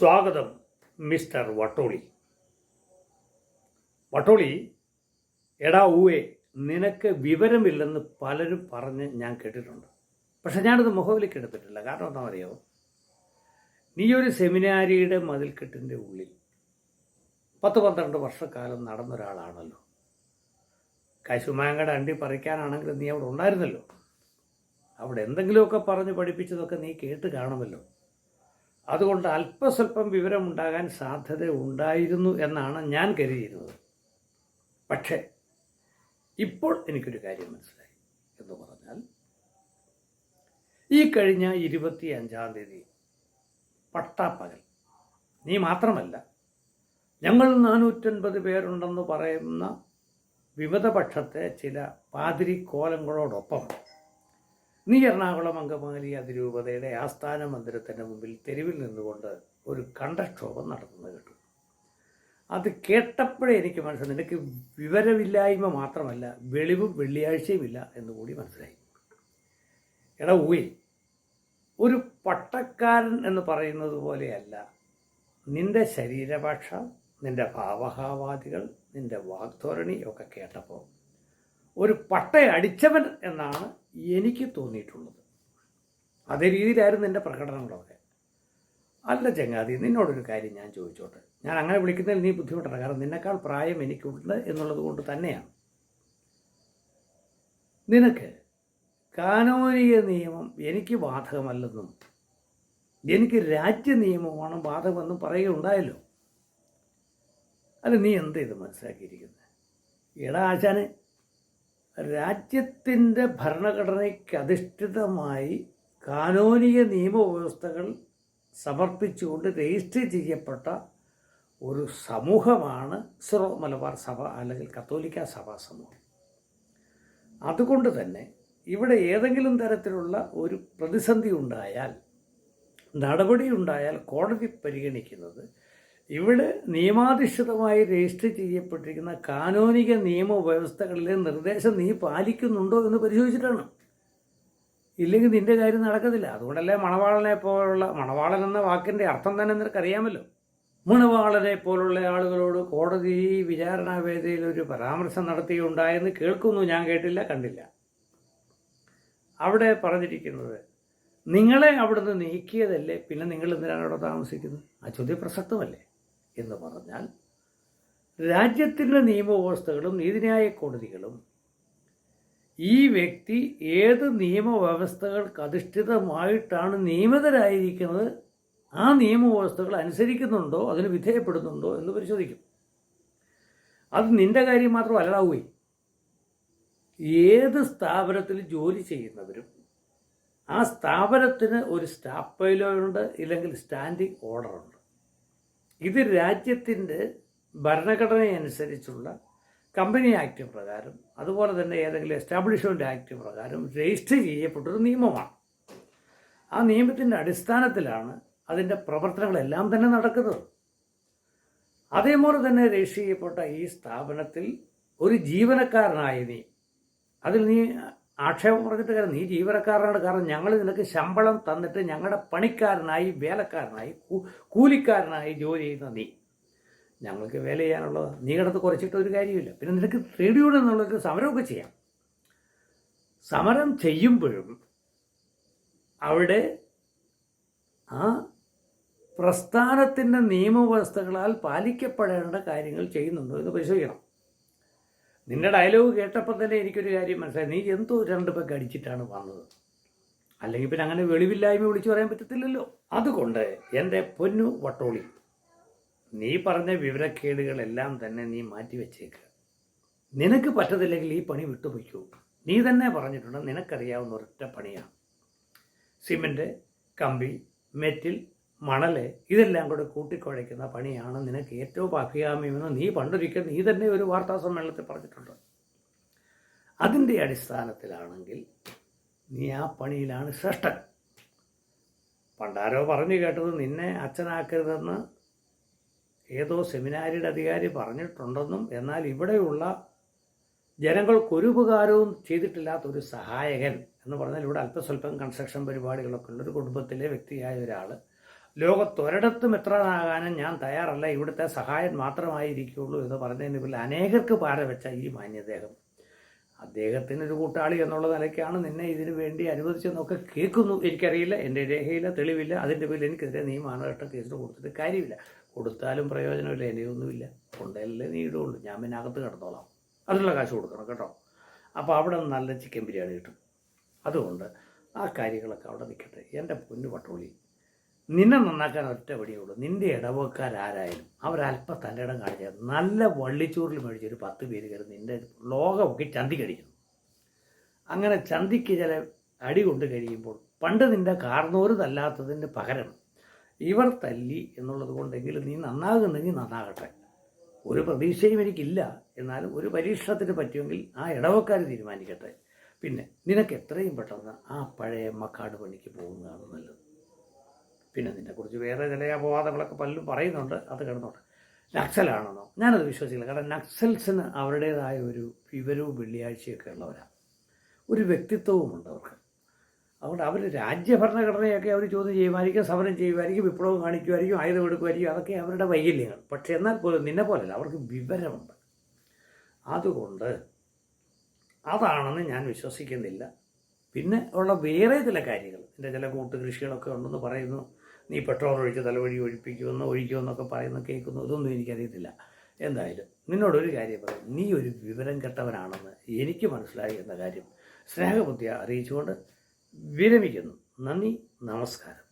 സ്വാഗതം മിസ്റ്റർ വട്ടോളി. വട്ടോളി എടാ ഊവേ നിനക്ക് വിവരമില്ലെന്ന് പലരും പറഞ്ഞ് ഞാൻ കേട്ടിട്ടുണ്ട്. പക്ഷെ ഞാനത് മുഖവിലേക്ക് എടുത്തിട്ടില്ല. കാരണം എന്താണെന്നറിയോ? നീ ഒരു സെമിനാരിയുടെ മതിൽക്കെട്ടിന്റെ ഉള്ളിൽ പത്ത് പന്ത്രണ്ട് വർഷക്കാലം നടന്ന ഒരാളാണല്ലോ കശുമാങ്ങയുടെ അണ്ടി പറിക്കാനാണെങ്കിൽ നീ അവിടെ ഉണ്ടായിരുന്നല്ലോ. അവിടെ എന്തെങ്കിലുമൊക്കെ പറഞ്ഞ് പഠിപ്പിച്ചതൊക്കെ നീ കേട്ട് കാണുമല്ലോ. അതുകൊണ്ട് അല്പസ്വല്പം വിവരമുണ്ടാകാൻ സാധ്യത ഉണ്ടായിരുന്നു എന്നാണ് ഞാൻ കരുതിയിരുന്നത്. പക്ഷേ ഇപ്പോൾ എനിക്കൊരു കാര്യം മനസ്സിലായി എന്ന് പറഞ്ഞാൽ ഈ കഴിഞ്ഞ ഇരുപത്തി അഞ്ചാം തീയതി പട്ടാപ്പകൽ നീ മാത്രമല്ല ഞങ്ങൾ നാനൂറ്റൻപത് പേരുണ്ടെന്ന് പറയുന്ന വിമതപക്ഷത്തെ ചില പാതിരി കോലങ്ങളോടൊപ്പം നീ എറണാകുളം അങ്കമാലി അതിരൂപതയുടെ ആസ്ഥാന മന്ദിരത്തിന്റെ മുമ്പിൽ തെരുവിൽ നിന്നുകൊണ്ട് ഒരു കണ്ടക്ഷോഭം നടത്തുന്നത് കേട്ടു. അത് കേട്ടപ്പോഴേ എനിക്ക് മനസ്സിലായി. നിനക്ക് വിവരമില്ലായ്മ മാത്രമല്ല വെളിവും വെള്ളിയാഴ്ചയും ഇല്ല എന്ന് കൂടി മനസ്സിലായി. എടാ ഊയി ഒരു പട്ടക്കാരൻ എന്ന് പറയുന്നത് പോലെയല്ല. നിന്റെ ശരീരഭാഷ നിന്റെ ഭാവഹാവാദികൾ നിന്റെ വാഗ്ധോരണി ഒക്കെ കേട്ടപ്പോൾ ഒരു പട്ടയടിച്ചവൻ എന്നാണ് എനിക്ക് തോന്നിയിട്ടുള്ളത്. അതേ രീതിയിലായിരുന്നു എന്റെ പ്രകടനങ്ങളൊക്കെ. അല്ല ചങ്ങാതി നിന്നോടൊരു കാര്യം ഞാൻ ചോദിച്ചോട്ടെ. ഞാൻ അങ്ങനെ വിളിക്കുന്നതിൽ നീ ബുദ്ധിമുട്ടണ്ട. കാരണം നിന്നെക്കാൾ പ്രായം എനിക്കുണ്ട് എന്നുള്ളത് കൊണ്ട് തന്നെയാണ്. നിനക്ക് കാനോനിക നിയമം എനിക്ക് ബാധകമല്ലെന്നും എനിക്ക് രാജ്യ നിയമമാണ് ബാധകമെന്നും പറയുകയുണ്ടായല്ലോ. അല്ല നീ എന്ത് ഇത് മനസ്സിലാക്കിയിരിക്കുന്നത് എടാ ആശാനെ രാജ്യത്തിന്റെ ഭരണഘടനയ്ക്ക് അധിഷ്ഠിതമായി കാനോനിക നിയമവ്യവസ്ഥകൾ സമർപ്പിച്ചുകൊണ്ട് രജിസ്റ്റർ ചെയ്യപ്പെട്ട ഒരു സമൂഹമാണ് സിറോ മലബാർ സഭ അല്ലെങ്കിൽ കത്തോലിക്ക സഭാ സമൂഹം. അതുകൊണ്ട് തന്നെ ഇവിടെ ഏതെങ്കിലും തരത്തിലുള്ള ഒരു പ്രതിസന്ധി ഉണ്ടായാൽ നടപടി ഉണ്ടായാൽ കോടതി പരിഗണിക്കുന്നത് ഇവിടെ നിയമാധിഷ്ഠിതമായി രജിസ്റ്റർ ചെയ്യപ്പെട്ടിരിക്കുന്ന കാനോനിക നിയമവ്യവസ്ഥകളിലെ നിർദ്ദേശം നീ പാലിക്കുന്നുണ്ടോ എന്ന് പരിശോധിച്ചിട്ടാണ്. ഇല്ലെങ്കിൽ നിന്റെ കാര്യം നടക്കത്തില്ല. അതുകൊണ്ടല്ലേ മണവാളനെ പോലുള്ള മണവാളൻ എന്ന വാക്കിന്റെ അർത്ഥം തന്നെ നിനക്കറിയാമല്ലോ. മണവാളനെ പോലുള്ള ആളുകളോട് കോടതി വിചാരണാ വേദിയിൽ ഒരു പരാമർശം നടത്തിയുണ്ടായെന്ന് കേൾക്കുന്നു. ഞാൻ കേട്ടില്ല കണ്ടില്ല. അവിടെ പറഞ്ഞിരിക്കുന്നത് നിങ്ങളെ അവിടുന്ന് നീക്കിയതല്ലേ? പിന്നെ നിങ്ങൾ എന്തിനാണ് അവിടെ താമസിക്കുന്നത്? ആ ചോദ്യം പ്രസക്തമല്ലേ എന്ന് പറഞ്ഞാൽ രാജ്യത്തിന്റെ നിയമവ്യവസ്ഥകളും നീതിന്യായ കോടതികളും ഈ വ്യക്തി ഏത് നിയമവ്യവസ്ഥകൾക്ക് അധിഷ്ഠിതമായിട്ടാണ് നിയമിതരായിരിക്കുന്നത് ആ നിയമവ്യവസ്ഥകൾ അനുസരിക്കുന്നുണ്ടോ അതിന് വിധേയപ്പെടുന്നുണ്ടോ എന്ന് പരിശോധിക്കും. അത് നിന്റെ കാര്യം മാത്രം അല്ലടാവുകയും ഏത് സ്ഥാപനത്തിൽ ജോലി ചെയ്യുന്നവരും ആ സ്ഥാപനത്തിന് ഒരു സ്റ്റാഫ് ഉണ്ട് ഇല്ലെങ്കിൽ സ്റ്റാൻഡിംഗ് ഓർഡറുണ്ട് ഇത് രാജ്യത്തിന്റെ ഭരണഘടനയനുസരിച്ചുള്ള കമ്പനി ആക്ട് പ്രകാരം അതുപോലെ തന്നെ ഏതെങ്കിലും എസ്റ്റാബ്ലിഷ്മെന്റ് ആക്ട് പ്രകാരം രജിസ്റ്റർ ചെയ്യപ്പെട്ടൊരു നിയമമാണ്. ആ നിയമത്തിന്റെ അടിസ്ഥാനത്തിലാണ് അതിന്റെ പ്രവർത്തനങ്ങളെല്ലാം തന്നെ നടക്കുന്നത്. അതേപോലെ തന്നെ രജിസ്റ്റർ ചെയ്യപ്പെട്ട ഈ സ്ഥാപനത്തിൽ ഒരു ജീവനക്കാരനായ നീ അതിൽ നീ ആക്ഷേപം പറഞ്ഞിട്ട് കാര്യം നീ ജീവനക്കാരനാണ്. കാരണം ഞങ്ങൾ നിനക്ക് ശമ്പളം തന്നിട്ട് ഞങ്ങളുടെ പണിക്കാരനായി വേലക്കാരനായി കൂലിക്കാരനായി ജോലി ചെയ്യുന്ന നീ. ഞങ്ങൾക്ക് വേല ചെയ്യാനുള്ളത് നീ കിടന്ന് കുറച്ചിട്ട് ഒരു കാര്യമില്ല. പിന്നെ നിനക്ക് യൂണിയൻ എന്നുള്ളൊരു സമരമൊക്കെ ചെയ്യാം. സമരം ചെയ്യുമ്പോഴും അവിടെ ആ പ്രസ്ഥാനത്തിന്റെ നിയമവ്യവസ്ഥകളാൽ പാലിക്കപ്പെടേണ്ട കാര്യങ്ങൾ ചെയ്യുന്നുണ്ടോ എന്ന് പരിശോധിക്കണം. നിന്റെ ഡയലോഗ് കേട്ടപ്പോൾ തന്നെ എനിക്കൊരു കാര്യം മനസ്സിലായി. നീ എന്തോ രണ്ട് പേക്ക് അടിച്ചിട്ടാണ് വന്നത്. അല്ലെങ്കിൽ പിന്നെ അങ്ങനെ വെളിവില്ലായ്മ വിളിച്ചു പറയാൻ പറ്റത്തില്ലല്ലോ. അതുകൊണ്ട് എന്റെ പൊന്നു വട്ടോളി നീ പറഞ്ഞ വിവരക്കേടുകളെല്ലാം തന്നെ നീ മാറ്റി വെച്ചേക്കുക നിനക്ക് പറ്റത്തില്ലെങ്കിൽ ഈ പണി വിട്ടുപോയിക്കൂ. നീ തന്നെ പറഞ്ഞിട്ടുണ്ട് നിനക്കറിയാവുന്ന ഒരൊറ്റ പണിയാണ്. സിമെന്റ് കമ്പി മെറ്റിൽ മണൽ ഇതെല്ലാം കൂടെ കൂട്ടിക്കുഴയ്ക്കുന്ന പണിയാണ് നിനക്ക് ഏറ്റവും അഭികാമ്യമെന്ന് നീ പണ്ടൊരിക്കൽ നീ തന്നെ ഒരു വാർത്താ സമ്മേളനത്തിൽ പറഞ്ഞിട്ടുണ്ട്. അതിന്റെ അടിസ്ഥാനത്തിലാണെങ്കിൽ നീ ആ പണിയിലാണ് ശ്രേഷ്ഠൻ. പണ്ടാരോ പറഞ്ഞു കേട്ടത് നിന്നെ അച്ഛനാക്കരുതെന്ന് ഏതോ സെമിനാരിയുടെ അധികാരി പറഞ്ഞിട്ടുണ്ടെന്നും എന്നാൽ ഇവിടെയുള്ള ജനങ്ങൾക്കൊരുപകാരവും ചെയ്തിട്ടില്ലാത്ത ഒരു സഹായകൻ എന്ന് പറഞ്ഞാൽ ഇവിടെ അല്പസ്വല്പം കൺസ്ട്രക്ഷൻ പരിപാടികളൊക്കെ ഉള്ള ഒരു കുടുംബത്തിലെ വ്യക്തിയായ ഒരാൾ ലോകത്തൊരിടത്തും എത്രനാകാനും ഞാൻ തയ്യാറല്ല. ഇവിടുത്തെ സഹായം മാത്രമായിരിക്കുള്ളൂ എന്ന് പറഞ്ഞതിന് പിന്നിൽ അനേകർക്ക് പാര വെച്ച ഈ മാന്യദേഹം. അദ്ദേഹത്തിനൊരു കൂട്ടാളി എന്നുള്ള നിലയ്ക്കാണ് നിന്നെ ഇതിനു വേണ്ടി അനുവദിച്ചെന്നൊക്കെ കേൾക്കുന്നു. എനിക്കറിയില്ല എന്റെ രേഖയില്ല തെളിവില്ല. അതിന്റെ പേരിൽ എനിക്കെതിരെ നിയമാനഘട്ട കേസിന് കൊടുത്തിട്ട് കാര്യമില്ല. കൊടുത്താലും പ്രയോജനമില്ല എനിക്കൊന്നുമില്ല കൊണ്ടല്ലേ നീ ഇടുള്ളൂ. ഞാൻ പിന്നെ അകത്ത് കിടന്നോളാം. അതിനുള്ള കാശ് കൊടുക്കണം കേട്ടോ. അപ്പോൾ അവിടെ നല്ല ചിക്കൻ ബിരിയാണി കിട്ടും. അതുകൊണ്ട് ആ കാര്യങ്ങളൊക്കെ അവിടെ നിൽക്കട്ടെ. എന്റെ പൊന്നു പട്ടോളി നിന്നെ നന്നാക്കാൻ ഒറ്റ വഴിയുള്ളൂ നിന്റെ ഇടവക്കാരാരായാലും അവരല്പം തന്റെ ഇടം കാണിച്ചാൽ നല്ല വള്ളിച്ചോറിൽ മേടിച്ച് ഒരു പത്ത് പേര് കയറി നിന്റെ ലോകമൊക്കെ ചന്തി കടിക്കുന്നു അങ്ങനെ ചന്തിക്ക് ചില അടി കൊണ്ട് കഴിയുമ്പോൾ പണ്ട് നിന്റെ കാർന്നോര് തല്ലാത്തതിന് പകരം ഇവർ തല്ലി എന്നുള്ളത് കൊണ്ടെങ്കിലും നീ നന്നാകുന്നെങ്കിൽ നന്നാകട്ടെ. ഒരു പ്രതീക്ഷയും എനിക്കില്ല. എന്നാലും ഒരു പരീക്ഷണത്തിന് പറ്റുമെങ്കിൽ ആ ഇടവക്കാർ തീരുമാനിക്കട്ടെ. പിന്നെ നിനക്ക് എത്രയും പെട്ടെന്ന് ആ പഴയ മക്കാട് പണിക്ക് പോകുന്നതാണ് നല്ലത്. പിന്നെ നിന്നെക്കുറിച്ച് വേറെ ചില അപവാദങ്ങളൊക്കെ പലരും പറയുന്നുണ്ട് അത് കിടന്നോട്ടെ. നക്സലാണെന്നോ. ഞാനത് വിശ്വസിക്കില്ല. കാരണം നക്സൽസിന് അവരുടേതായ ഒരു വിവരവും വെള്ളിയാഴ്ചയൊക്കെ ഉള്ളവരാണ് ഒരു വ്യക്തിത്വവുമുണ്ട് അവർക്ക്. അതുകൊണ്ട് അവർ രാജ്യഭരണഘടനയൊക്കെ അവർ ചോദ്യം ചെയ്യുമായിരിക്കും സമരം ചെയ്യുമായിരിക്കും വിപ്ലവം കാണിക്കുമായിരിക്കും ആയുധം എടുക്കുമായിരിക്കും. അതൊക്കെ അവരുടെ വൈകല്യങ്ങൾ. പക്ഷേ എന്നാൽ പോലും നിന്നെ പോലല്ല അവർക്ക് വിവരമുണ്ട്. അതുകൊണ്ട് അതാണെന്ന് ഞാൻ വിശ്വസിക്കുന്നില്ല. പിന്നെ ഉള്ള വേറെ ചില കാര്യങ്ങൾ. എന്റെ ചില കൂട്ടുകൃഷികളൊക്കെ ഉണ്ടെന്ന് പറയുന്നു. നീ പെട്രോൾ ഒഴിച്ച് തലവഴി ഒഴിപ്പിക്കുമെന്നോ ഒഴിക്കുമെന്നൊക്കെ പറയുന്ന കേൾക്കുന്നു. ഇതൊന്നും എനിക്കറിയത്തില്ല. എന്തായാലും നിന്നോടൊരു കാര്യം പറയും. നീ ഒരു വിവരം കെട്ടവനാണെന്ന് എനിക്ക് മനസ്സിലായി എന്ന കാര്യം സ്നേഹബുദ്ധിയെ അറിയിച്ചുകൊണ്ട് വിരമിക്കുന്നു. നന്ദി നമസ്കാരം.